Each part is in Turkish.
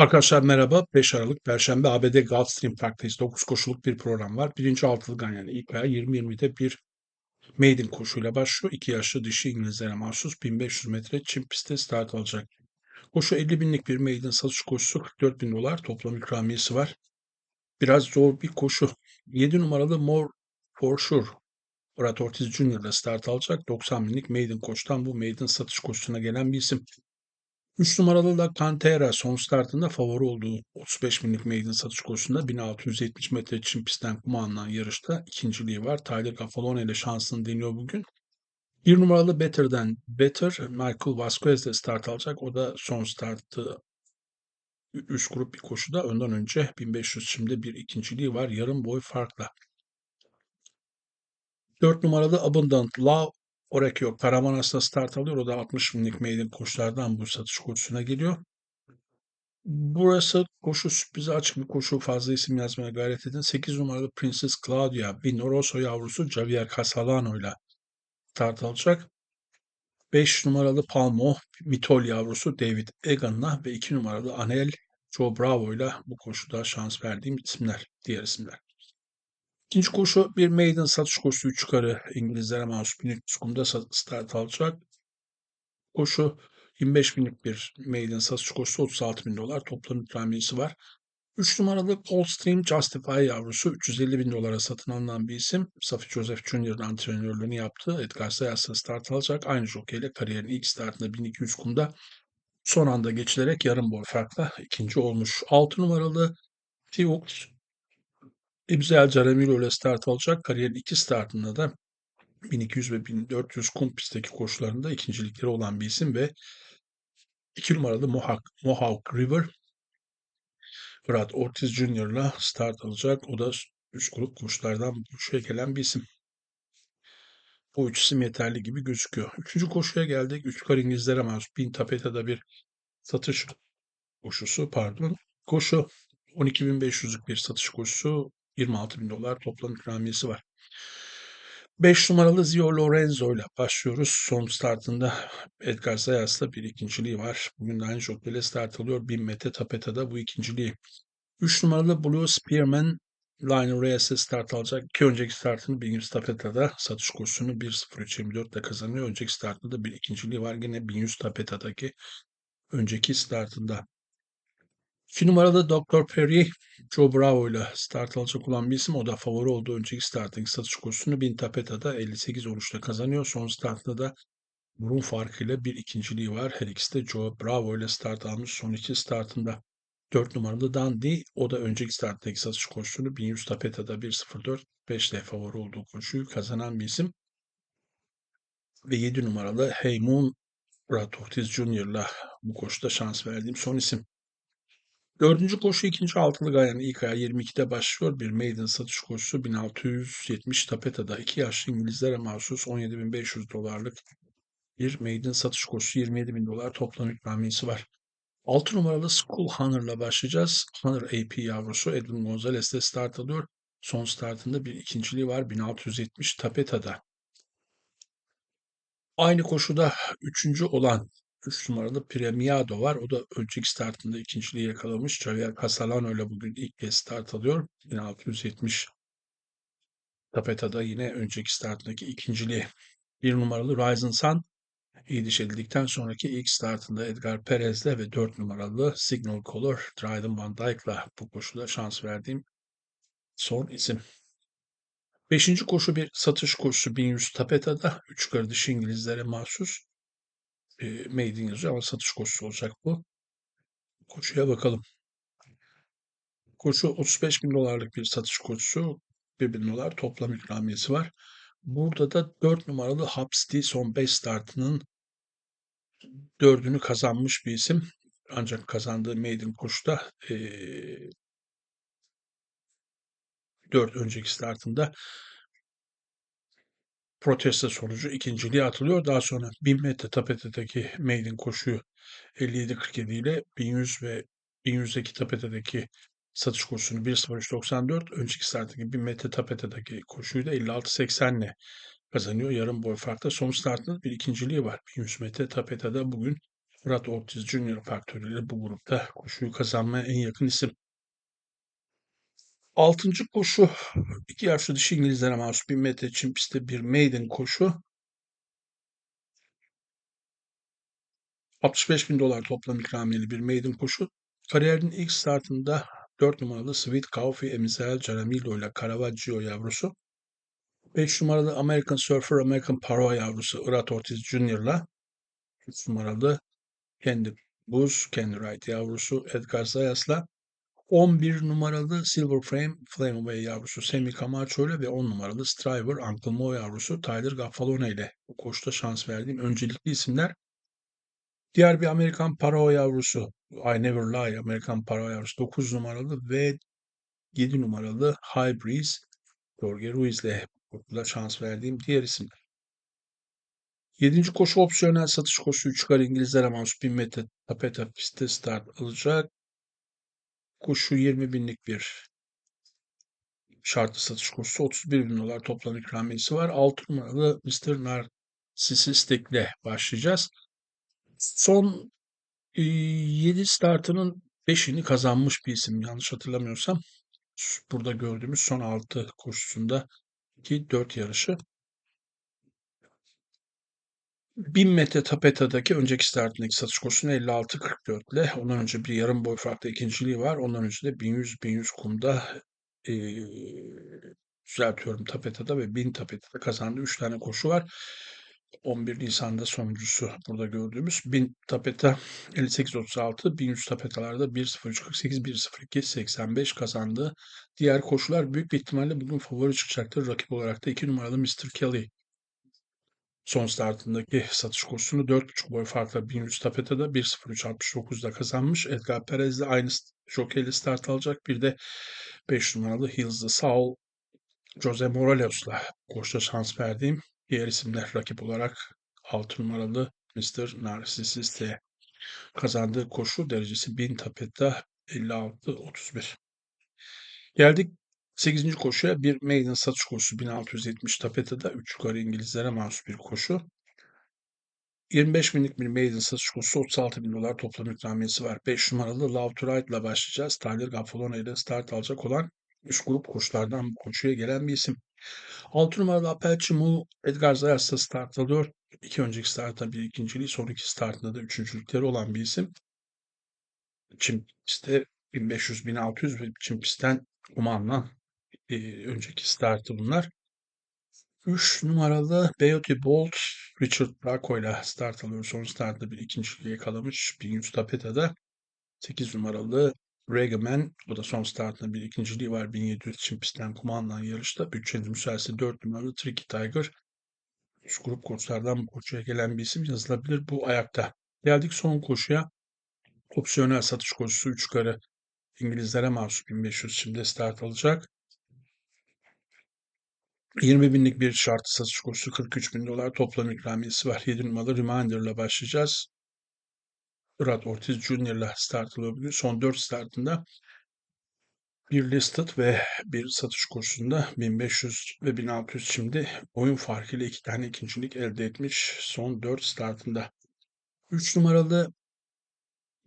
Arkadaşlar merhaba. 5 Aralık Perşembe ABD Gulfstream Park'tayız. 9 koşuluk bir program var. Birinci altılgan yani ilk ayağı 20-20'de bir maiden koşuyla başlıyor. 2 yaşlı dişi İngilizlere mahsus 1500 metre çim pistte start alacak. Koşu 50 binlik bir maiden satış koşusu 44 bin dolar toplam ikramiyesi var. Biraz zor bir koşu. 7 numaralı More For Sure Brad Ortiz ile start alacak. 90 binlik maiden koştan bu maiden satış koşusuna gelen bir isim. 3 numaralı da Cantera son startında favori olduğu 35 binlik maiden satış koşusunda 1670 metre çim pistten kuma alınan yarışta ikinciliği var. Tyler Gaffalone ile şansını deniyor bugün. Bir numaralı Better'den Better Michael Vasquez de start alacak. O da son startı üst grup bir koşuda önden önce 1500 çimde bir ikinciliği var. Yarım boy farkla. 4 numaralı Abundant Love Orekio Karamanas'ta start alıyor. O da 60 binlik maiden koşulardan bu satış koşusuna geliyor. Burası koşu sürprize açık bir koşu. Fazla isim yazmaya gayret edin. 8 numaralı Princess Claudia, Vinoroso yavrusu Javier Casalano ile start alacak. 5 numaralı Palmo, Mitol yavrusu David Egan'la ve 2 numaralı Anel Joe Bravo ile bu koşuda şans verdiğim isimler, diğer isimler. İkinci koşu bir maiden satış koşusu 3 yukarı İngilizlere mahsus 1300 kumda start alacak. Koşu 25 binlik bir maiden satış koşusu 36 bin dolar toplam ikramiyesi var. 3 numaralı Coldstream Justify yavrusu 350 bin dolara satın alınan bir isim. Safi Joseph Jr.'ın antrenörlüğünü yaptı. Edgar Sayas'la start alacak. Aynı jokeyle kariyerin ilk startında 1200 kumda son anda geçilerek yarım boy farkla ikinci olmuş. 6 numaralı Tivox İbzel Caramiro ile start alacak. Kariyerin iki startında da 1200 ve 1400 kum pistteki koşularında ikincilikleri olan bir isim ve 2 numaralı Mohawk, Mohawk River Brad Ortiz Jr. ile start alacak. O da üst grup koşulardan koşuya gelen bir isim. Bu üç isim yeterli gibi gözüküyor. Üçüncü koşuya geldik. Üç kar İngilizlere mahsus. Bin Tapeta'da bir satış koşusu pardon. Koşu 12.500'lük bir satış koşusu. 26 bin dolar toplam ikramiyesi var. 5 numaralı Zio Lorenzo ile başlıyoruz. Son startında Edgar Zayas'la bir ikinciliği var. Bugün de aynı şoklarla start alıyor. 1000 metre tapeta bu ikinciliği. 3 numaralı Blue Spearman Lionel Reyes'e start alacak. İki önceki startını 1100 tapeta'da satış kursunu 1.03.24 ile kazanıyor. Önceki startında da bir ikinciliği var. Yine 1100 tapeta'daki önceki startında. 2 numaralı Dr. Perry, Joe Bravo ile start alacak olan bir isim. O da favori olduğu önceki starttaki satış kursunu 1000 tapeta'da 58 oluşta kazanıyor. Son startta da burun farkıyla bir ikinciliği var. Her ikisi de Joe Bravo ile start almış son iki startında. 4 numaralı Dandy, o da önceki starttaki satış koşusunu 1100 tapeta'da 1.04 5 ile favori olduğu koşuyu kazanan bir isim. Ve 7 numaralı Hey Moon Brad Ortiz Jr. bu koşuda şans verdiğim son isim. Dördüncü koşu ikinci altılı gayanın ilk ayağı 22'de başlıyor. Bir maiden satış koşusu 1670 tapeta'da. iki yaşlı İngilizlere mahsus 17.500 dolarlık bir maiden satış koşusu 27 bin dolar toplam ikramiyesi var. 6 numaralı School Hunter'la başlayacağız. Hunter AP yavrusu Edwin Gonzalez'de start alıyor. Son startında bir ikinciliği var 1670 tapeta'da. Aynı koşuda üçüncü olan 3 numaralı Premiado var. O da önceki startında ikinciliği yakalamış. Javier Casalano ile bugün ilk kez start alıyor. 1670 tapeta'da yine önceki startındaki ikinciliği. Bir numaralı Rising Sun iyi diş edildikten sonraki ilk startında Edgar Perez'le ve 4 numaralı Signal Color Dryden Van Dyke'la bu koşuda şans verdiğim son isim. Beşinci koşu bir satış koşusu 1100 tapeta'da. Üç yukarı dış İngilizlere mahsus. E, Made yazıyor ama satış koşusu olacak bu. Koşuya bakalım. Koşu 35 bin dolarlık bir satış koşusu. 1 bin dolar toplam ikramiyesi var. Burada da 4 numaralı Hapsti son 5 startının 4'ünü kazanmış bir isim. Ancak kazandığı maiden koşuda e, 4 önceki startında protesto sonucu ikinciliğe atılıyor. Daha sonra 1000 metre tapetedeki maiden koşuyu 57-47 ile 1100 ve 1100'deki tapetedeki satış kursunu 1.03.94 önceki starttaki 1000 metre tapetedeki koşuyu da 56.80 ile kazanıyor. Yarım boy farkla son startında bir ikinciliği var. 1100 metre tapetede bugün Murat Ortiz Junior faktörüyle bu grupta koşuyu kazanmaya en yakın isim. Altıncı koşu iki yaşlı dişi İngilizlere mahsus 1000 metre çim pistte bir maiden koşu. 65 bin dolar toplam ikramiyeli bir maiden koşu. Kariyerinin ilk startında 4 numaralı Sweet Coffee Emizel Caramillo ile Caravaggio yavrusu. 5 numaralı American Surfer American Paroa yavrusu Irat Ortiz Jr.'la 3 numaralı Kendi Buz, Kendi Wright yavrusu Edgar Zayas'la 11 numaralı Silver Frame Flameaway yavrusu Semi Camacho ile ve 10 numaralı Striver Uncle Mo yavrusu Tyler Gaffalone ile bu koşuda şans verdiğim öncelikli isimler. Diğer bir Amerikan Paro yavrusu I Never Lie Amerikan Paro yavrusu 9 numaralı ve 7 numaralı High Breeze Jorge Ruiz ile burada şans verdiğim diğer isimler. 7. koşu opsiyonel satış koşusu 3 kar İngilizlere mahsus 1000 metre tapeta pistte start alacak. Koşu 20 binlik bir şartlı satış koşusu 31 bin dolar toplam ikramiyesi var. 6 numaralı Mr. Narcissistic ile başlayacağız. Son 7 startının 5'ini kazanmış bir isim yanlış hatırlamıyorsam. Burada gördüğümüz son 6 koşusunda ki 4 yarışı. 1000 metre tapetadaki önceki startındaki satış koşusunu 56-44 ile ondan önce bir yarım boy farklı ikinciliği var. Ondan önce de 1100-1100 kumda e, düzeltiyorum tapetada ve 1000 tapetada kazandığı 3 tane koşu var. 11 Nisan'da sonuncusu burada gördüğümüz 1000 tapeta 58-36, 1100 tapetalarda 1.03.48, 1.02, 85 kazandı. Diğer koşular büyük bir ihtimalle bugün favori çıkacaktır. Rakip olarak da 2 numaralı Mr. Kelly son startındaki satış koşusunu 4.5 boy farkla 1100 tapetada 1.03.69'da kazanmış. Edgar Perez de aynı jokeyle start alacak. Bir de 5 numaralı Hills'lı Saul Jose Morales'la koşuda şans verdiğim diğer isimler rakip olarak 6 numaralı Mr. Narcissist'e kazandığı koşu derecesi 1000 tapeta 56-31. Geldik 8. koşuya bir maiden satış koşusu 1670 tapetada 3 yukarı İngilizlere mahsus bir koşu. 25 binlik bir maiden satış koşusu 36 bin dolar toplam ikramiyesi var. 5 numaralı Love to Ride ile başlayacağız. Tyler Gaffalone ile start alacak olan 3 grup koşulardan koşuya gelen bir isim. 6 numaralı Apache Mu Edgar Zayas'ta start alıyor. İki önceki startta bir ikinciliği, son iki startında da üçüncülükleri olan bir isim. Çim pistte 1500-1600 ve çim pistten Kuman'la e, önceki startı bunlar. 3 numaralı Beauty Bolt Richard Bracco ile start alıyor. Son startta bir ikinciliği yakalamış. 1100 tapeta'da. 8 numaralı Regaman, o da son startında bir ikinciliği var. 1700 için pistten kumandan yarışta. Bütçeli müsaadesi 4 numaralı Tricky Tiger. Üst grup koçlardan bu koşuya gelen bir isim yazılabilir bu ayakta. Geldik son koşuya. Opsiyonel satış koşusu 3 yukarı İngilizlere mahsus 1500 şimdi start alacak. 20 binlik bir şartı satış koşusu 43 bin dolar toplam ikramiyesi var. 7 numaralı Reminder ile başlayacağız. Murat Ortiz Junior ile start alabilir. Son 4 startında bir listed ve bir satış kursunda 1500 ve 1600 şimdi oyun farkıyla iki tane ikincilik elde etmiş son 4 startında. 3 numaralı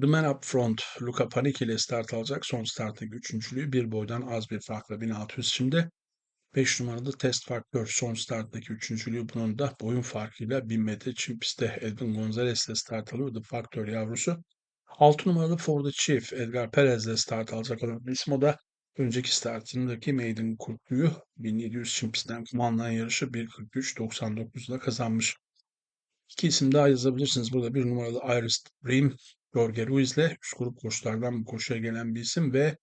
The Man Up Front Luca Panik ile start alacak. Son starttaki üçüncülüğü bir boydan az bir farkla 1600 şimdi. 5 numaralı Test Faktör son starttaki üçüncülüğü bunun da boyun farkıyla 1000 metre çim pistte Edwin Gonzalez ile start alıyor. The Faktör yavrusu. 6 numaralı For the Chief Edgar Perez ile start alacak olan isim o da önceki startındaki Maiden kurtluyu 1700 çim pistten kumandan yarışı 1.43.99 ile kazanmış. İki isim daha yazabilirsiniz. Burada bir numaralı Iris Dream Jorge Ruiz ile üst grup koşulardan bu koşuya gelen bir isim ve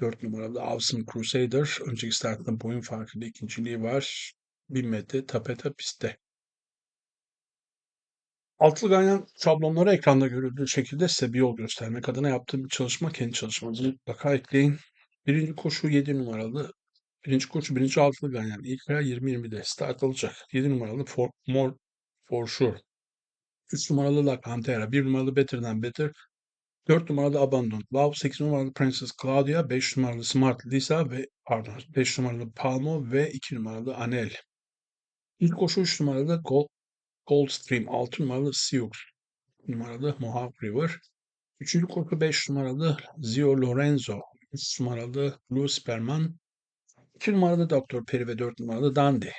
4 numaralı Awesome Crusader. Önceki startında boyun farkıyla ikinciliği var. 1000 metre tapeta pistte. Altılı ganyan şablonları ekranda görüldüğü şekilde size bir yol göstermek adına yaptığım bir çalışma. Kendi çalışmanızı mutlaka ekleyin. Birinci koşu 7 numaralı. Birinci koşu birinci altılı ganyan. İlk aya 20-20'de start alacak. 7 numaralı for, More For Sure. 3 numaralı La Cantera. 1 numaralı Better Than Better. 4 numaralı Abandon Love, 8 numaralı Princess Claudia, 5 numaralı Smart Lisa ve pardon 5 numaralı Palmo ve 2 numaralı Anel. İlk koşu 3 numaralı Gold, Goldstream, 6 numaralı Sioux. numaralı Mohawk River. Üçüncü koşu 5 numaralı Zio Lorenzo. 3 numaralı Blue Superman. 2 numaralı Doktor Peri ve 4 numaralı Dandy.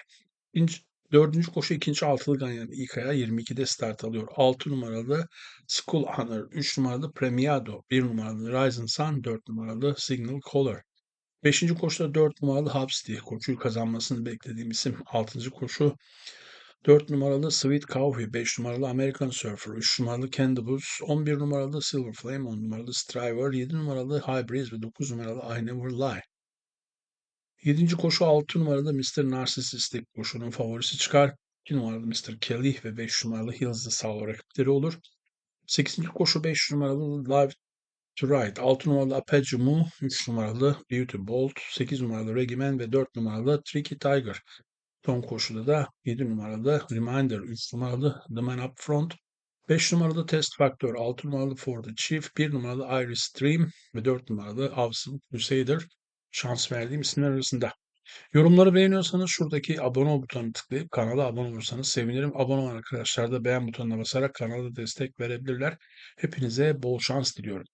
Dördüncü koşu ikinci altılı ganyan ilk aya 22'de start alıyor. 6 numaralı School Hunter, 3 numaralı Premiado, 1 numaralı Rising Sun, 4 numaralı Signal Caller. Beşinci koşuda 4 numaralı Hubsty. Koşuyu kazanmasını beklediğim isim. Altıncı koşu 4 numaralı Sweet Coffee, 5 numaralı American Surfer, 3 numaralı Candibus, 11 numaralı Silver Flame, 10 numaralı Striver, 7 numaralı High Breeze ve 9 numaralı I Never Lie. 7. koşu 6 numaralı Mr. Narcissistic koşunun favorisi çıkar. 2 numaralı Mr. Kelly ve 5 numaralı Hills de sağ rakipleri olur. 8. koşu 5 numaralı Live to Ride, 6 numaralı Apache Mu, 3 numaralı Beauty Bolt, 8 numaralı Regimen ve 4 numaralı Tricky Tiger. Son koşuda da 7 numaralı Reminder, 3 numaralı The Man Up Front, 5 numaralı Test Factor, 6 numaralı For the Chief, 1 numaralı Iris Dream ve 4 numaralı Awesome Crusader şans verdiğim isimler arasında. Yorumları beğeniyorsanız şuradaki abone ol butonuna tıklayıp kanala abone olursanız sevinirim. Abone olan arkadaşlar da beğen butonuna basarak kanala destek verebilirler. Hepinize bol şans diliyorum.